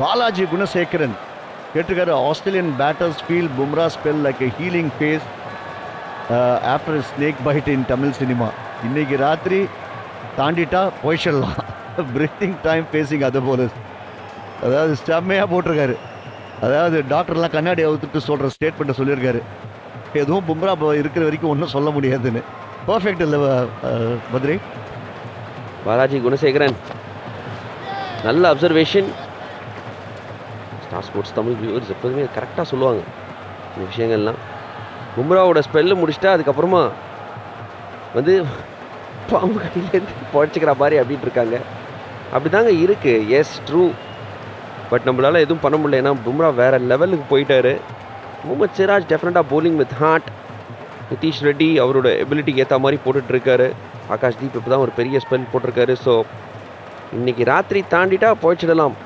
பாலாஜி குணசேகரன் கேட்டிருக்காரு Australian batters feel Bumrah spell like a healing face after snake bite in Tamil cinema இன்னைக்கு ராத்திரி தாண்டிட்டா போயிடலாம். Breathing time facing அது போல. அதாவது செம்மையாக போட்டிருக்காரு. அதாவது டாக்டர்லாம் கண்ணாடி அவுத்துட்டு சொல்கிற ஸ்டேட்மெண்ட்டை சொல்லியிருக்காரு. எதுவும் பும்ரா இருக்கிற வரைக்கும் ஒன்றும் சொல்ல முடியாதுன்னு. பர்ஃபெக்ட் இல்லை மதுரை? பாலாஜி குணசேகரன். நல்ல observation star sports Tamil viewers எப்போதுமே கரெக்டாக சொல்லுவாங்க. இந்த விஷயங்கள்லாம். பும்ராவோட ஸ்பெல்லு முடிச்சுட்டா அதுக்கப்புறமா வந்து பாம்பு கடியிலேருந்து பழச்சிக்கிற மாதிரி அப்படின்ட்டு இருக்காங்க. அப்படி தாங்க இருக்குது எஸ் ட்ரூ பட் நம்மளால் எதுவும் பண்ண முடியல. ஏன்னா பும்ரா வேறு லெவலுக்கு போயிட்டார். முகமது சிராஜ் டெஃபினட்டாக bowling with heart Nitish Reddy அவரோட எபிலிட்டிக்கு ஏற்ற மாதிரி போட்டுட்ருக்காரு ஆகாஷ் தீப் இப்போ தான் ஒரு பெரிய ஸ்பெல் போட்டிருக்காரு. ஸோ இன்றைக்கி ராத்திரி தாண்டிட்டா போயிச்சிடலாம்